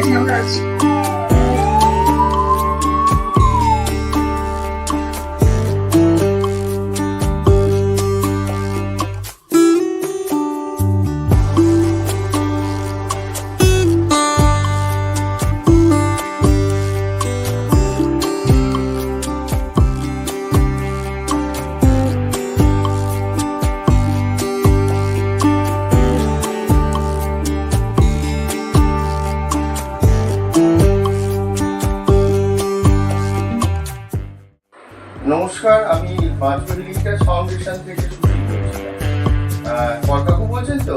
technology আমি foundation বলছেন তো?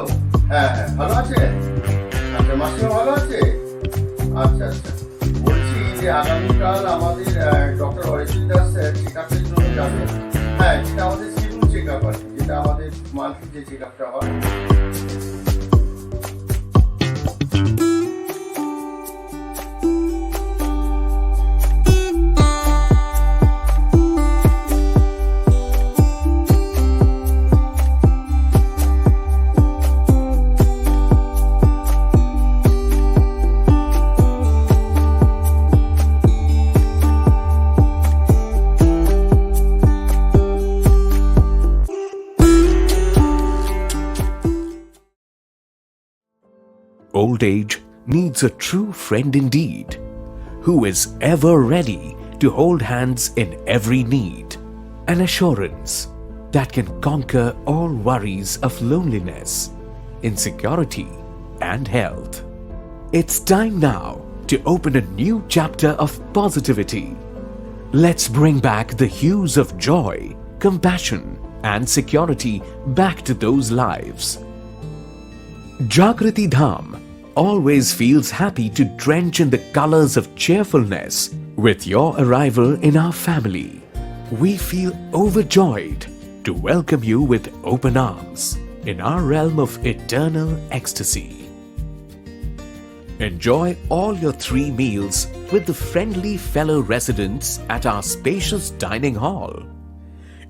হ্যাঁ হ্যাঁ ভালো আছে? আচ্ছা মাসিমা ভালো আছে? আচ্ছা আচ্ছা। বলছি যে আগামীকাল আমাদের ডক্টর অরিজিৎ দাস চেক আপের হ্যাঁ যেটা আমাদের চেক আপ আছে, যেটা আমাদের মান্থলি যে চেক আপটা হয় Old age needs a true friend indeed, who is ever ready to hold hands in every need, an assurance that can conquer all worries of loneliness, insecurity, and health. It's time now to open a new chapter of positivity. Let's bring back the hues of joy, compassion, and security back to those lives. Jagrati Dham always feels happy to drench in the colors of cheerfulness with your arrival in our family. We feel overjoyed to welcome you with open arms in our realm of eternal ecstasy. Enjoy all your three meals with the friendly fellow residents at our spacious dining hall.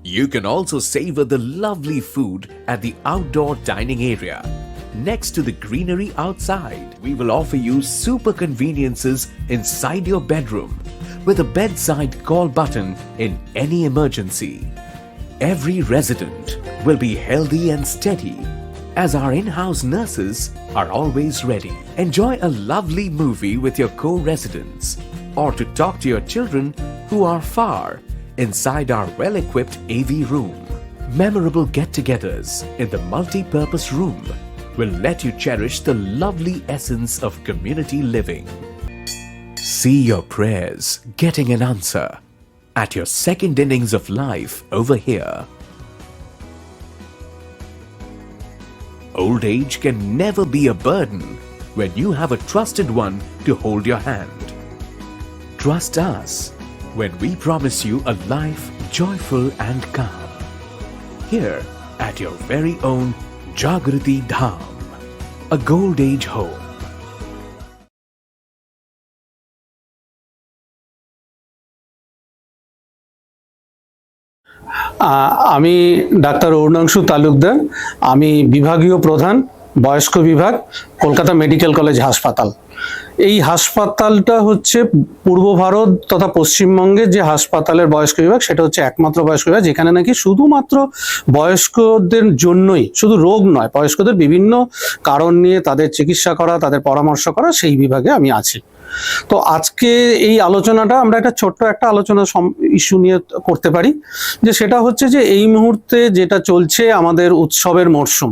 You can also savor the lovely food at the outdoor dining area. Next to the greenery outside, we will offer you super conveniences inside your bedroom with a bedside call button in any emergency. Every resident will be healthy and steady as our in house nurses are always ready. Enjoy a lovely movie with your co residents or to talk to your children who are far inside our well equipped AV room. Memorable get togethers in the multi purpose room will let you cherish the lovely essence of community living. See your prayers getting an answer at your second innings of life over here. Old age can never be a burden when you have a trusted one to hold your hand. Trust us when we promise you a life joyful and calm. Here at your very own Jagrati Dham, a gold age home. আমি doctor Arunangshu Talukdar আমি বিভাগীয় প্রধান বয়স্ক বিভাগ, Kolkata medical college হাসপাতাল। এই হাসপাতালটা হচ্ছে পূর্ব ভারত তথা পশ্চিমবঙ্গের যে হাসপাতালের বয়স্ক বিভাগ, সেটা হচ্ছে একমাত্র বয়স্ক বিভাগ, যেখানে নাকি শুধুমাত্র বয়স্কদের জন্যই, শুধু রোগ নয়, বয়স্কদের বিভিন্ন কারণ নিয়ে তাদের চিকিৎসা করা, তাদের পরামর্শ করা, সেই বিভাগে আমি আছি। তো আজকে এই আলোচনাটা আমরা একটা ছোট্ট একটা আলোচনা ইস্যু নিয়ে করতে পারি, যে সেটা হচ্ছে যে এই মুহূর্তে যেটা চলছে আমাদের উৎসবের মরশুম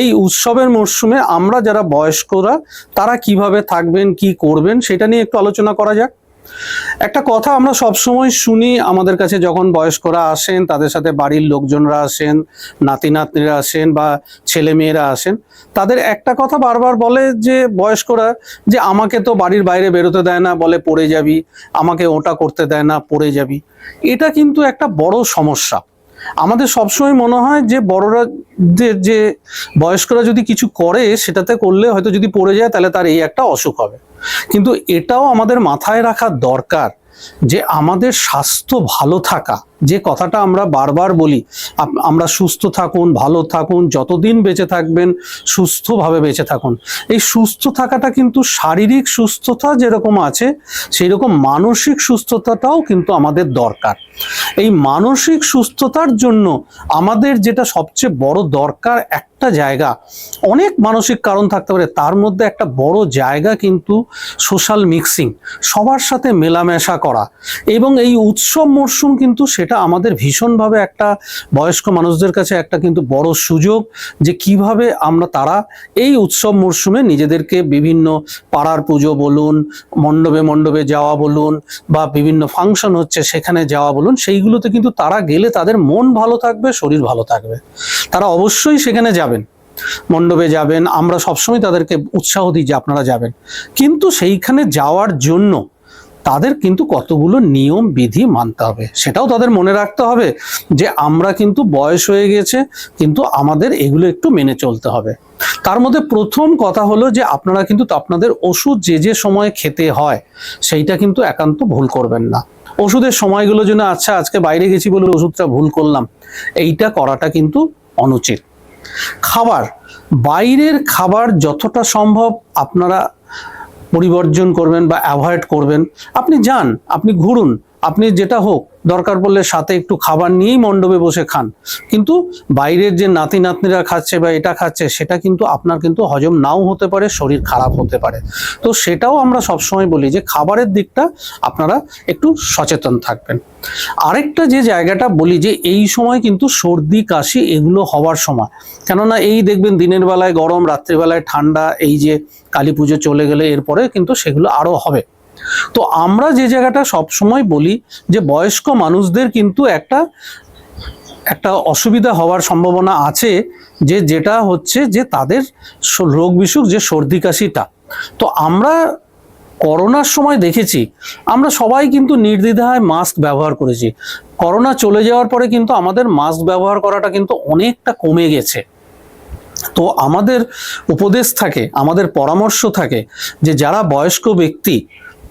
এই উৎসবের মরশুমে আমরা যারা বয়স্করা, তারা কীভাবে থাকবেন, কি করবেন, সেটা নিয়ে একটু আলোচনা করা যাক। একটা কথা আমরা সবসময় শুনি আমাদের কাছে যখন বয়স্করা আসেন, তাদের সাথে বাড়ির লোকজনরা আসেন নাতি নাতনিরা আসেন বা ছেলে মেয়েরা আসেন, তাদের একটা কথা বারবার বলে যে বয়স্করা যে আমাকে তো বাড়ির বাইরে বেরোতে দেয় না, বলে পড়ে যাবি, আমাকে ওটা করতে দেয় না, পড়ে যাবি। এটা কিন্তু একটা বড় সমস্যা। আমাদের সবসময় মনে হয় যে বড়রা যে যে বয়স্করা যদি কিছু করে, সেটাতে করলে হয়তো যদি পড়ে যায়, তাহলে তার এই একটা অসুখ হবে। কিন্তু এটাও আমাদের মাথায় রাখা দরকার যে আমাদের স্বাস্থ্য ভালো থাকা যে কথাটা আমরা বারবার বলি আমরা সুস্থ থাকুন, ভালো থাকুন, যতদিন বেঁচে থাকবেন, সুস্থভাবে বেঁচে থাকুন। এই সুস্থ থাকাটা কিন্তু শারীরিক সুস্থতা যেরকম আছে সেই রকম মানসিক সুস্থতাটাও কিন্তু আমাদের দরকার। এই মানসিক সুস্থতার জন্য আমাদের যেটা সবচেয়ে বড় দরকার একটা জায়গা, অনেক মানসিক কারণ থাকতে পারে, তার মধ্যে একটা বড় জায়গা কিন্তু সোশ্যাল মিক্সিং, সবার সাথে মেলামেশা করা। এবং এই উৎসব মরশুম কিন্তু সেটা আমাদের ভীষণভাবে একটা বয়স্ক মানুষদের কাছে একটা কিন্তু বড় সুযোগ যে কীভাবে আমরা তারা এই উৎসব মরশুমে নিজেদেরকে বিভিন্ন পাড়ার পুজো বলুন, মণ্ডপে মণ্ডপে যাওয়া বলুন বা বিভিন্ন ফাংশন হচ্ছে সেখানে যাওয়া বলুন, সেইগুলোতে কিন্তু তারা গেলে তাদের মন ভালো থাকবে, শরীর ভালো থাকবে। তারা অবশ্যই সেখানে যাবেন। মণ্ডপে যাবেন, আমরা সবসময় তাদেরকে উৎসাহ দিই যে আপনারা যাবেন। কিন্তু সেইখানে যাওয়ার জন্য তাদের কিন্তু কতগুলো নিয়ম, বিধি মানতে হবে। সেটাও তাদের মনে রাখতে হবে যে আমরা কিন্তু বয়স হয়ে গেছে, কিন্তু আমাদের এগুলো একটু মেনে চলতে হবে। তার মধ্যে প্রথম কথা হলো যে আপনারা কিন্তু আপনাদের ওষুধ যে যে সময় খেতে হয়, সেইটা কিন্তু একান্ত ভুল করবেন না। ওষুধের সময়গুলো যেন আচ্ছা আজকে বাইরে গেছি বলে ওষুধটা ভুল করলাম। এইটা করাটা কিন্তু অনুচিত। খাবার, বাইরের খাবার যতটা সম্ভব আপনারা পরিবর্জন করবেন বা অ্যাভয়েড করবেন। আপনি যান আপনি ঘুরুন। আপনি যেটা হোক, দরকার পড়লে সাথে একটু খাবার নিয়েই মণ্ডপে বসে খান। কিন্তু বাইরের যে নাতি নাতনিরা খাচ্ছে বা এটা খাচ্ছে, সেটা কিন্তু আপনার কিন্তু হজম নাও হতে পারে, শরীর খারাপ হতে পারে। তো সেটাও আমরা সবসময় বলি যে খাবারের দিকটা আপনারা একটু সচেতন থাকবেন। আরেকটা যে জায়গাটা বলি যে এই সময় কিন্তু সর্দি, কাশি এগুলো হওয়ার সময়। কেননা এই দেখবেন দিনের বেলায় গরম, রাত্রিবেলায় ঠান্ডা, এই যে কালী পুজো চলে গেলে এরপরে কিন্তু সেগুলো আরও হবে। তো আমরা যে জায়গাটা সব সময় বলি যে বয়স্ক মানুষদের কিন্তু একটা একটা অসুবিধা হওয়ার সম্ভাবনা আছে যে যেটা হচ্ছে যে তাদের রোগ বিসুখ যে সর্দি কাশিটা। তো আমরা করোনার সময় দেখেছি, আমরা সবাই কিন্তু নির্দ্বিধায় মাস্ক ব্যবহার করেছি। করোনা চলে যাওয়ার পরে কিন্তু আমাদের মাস্ক ব্যবহার করাটা কিন্তু অনেকটা কমে গেছে। তো আমাদের উপদেশ থাকে, আমাদের পরামর্শ থাকে যে যারা বয়স্ক ব্যক্তি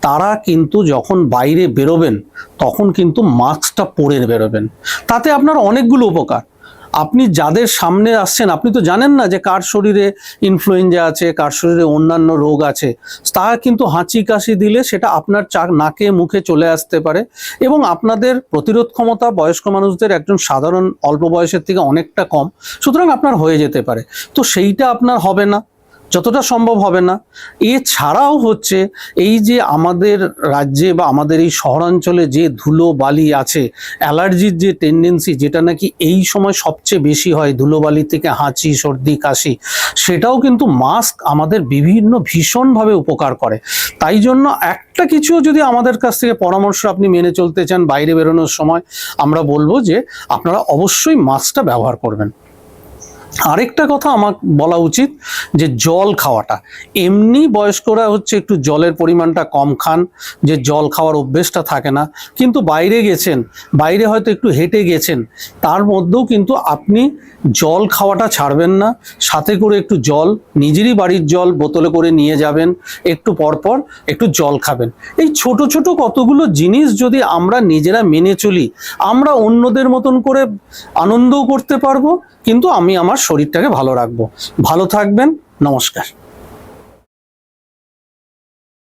তারা কিন্তু যখন বাইরে বেরোবেন, তখন কিন্তু মাস্কটা পরে বেরোবেন। তাতে আপনার অনেকগুলো উপকার। আপনি যাদের সামনে আসছেন, আপনি তো জানেন না যে কার শরীরে ইনফ্লুয়েঞ্জা আছে, কার শরীরে অন্যান্য রোগ আছে। তা কিন্তু হাঁচি কাশি দিলে সেটা আপনার চাক নাকে, মুখে চলে আসতে পারে এবং আপনাদের প্রতিরোধ ক্ষমতা বয়স্ক মানুষদের একজন সাধারণ অল্প বয়সের থেকে অনেকটা কম, সুতরাং আপনার হয়ে যেতে পারে। তো সেইটা আপনার হবে না। যতটা সম্ভব হবে না। এছাড়াও হচ্ছে এই যে আমাদের রাজ্যে বা আমাদের এই শহরাঞ্চলে যে ধুলো বালি আছে, অ্যালার্জির যে টেন্ডেন্সি যেটা নাকি এই সময় সবচেয়ে বেশি হয় ধুলোবালি থেকে হাঁচি, সর্দি, কাশি, সেটাও কিন্তু মাস্ক আমাদের বিভিন্ন ভীষণভাবে উপকার করে। তাই জন্য একটা কিছু যদি আমাদের কাছ থেকে পরামর্শ আপনি মেনে চলতে চান বাইরে বেরোনোর সময়, আমরা বলব যে আপনারা অবশ্যই মাস্কটা ব্যবহার করবেন। আরেকটা কথা আমার বলা উচিত যে জল খাওয়াটা। এমনি বয়স্করা হচ্ছে একটু জলের পরিমাণটা কম খান, যে জল খাওয়ার অভ্যেসটা থাকে না। কিন্তু বাইরে গেছেন, বাইরে হয়তো একটু হেঁটে গেছেন, তার মধ্যেও কিন্তু আপনি জল খাওয়াটা ছাড়বেন না। সাথে করে একটু জল, নিজেরই বাড়ির জল বোতলে করে নিয়ে যাবেন, একটু পরপর একটু জল খাবেন। এই ছোট ছোট কতগুলো জিনিস যদি আমরা নিজেরা মেনে চলি, আমরা অন্যদের মতন করে আনন্দও করতে পারব, কিন্তু আমি আমার শরীরটাকে ভালো রাখব। ভালো থাকবেন নমস্কার।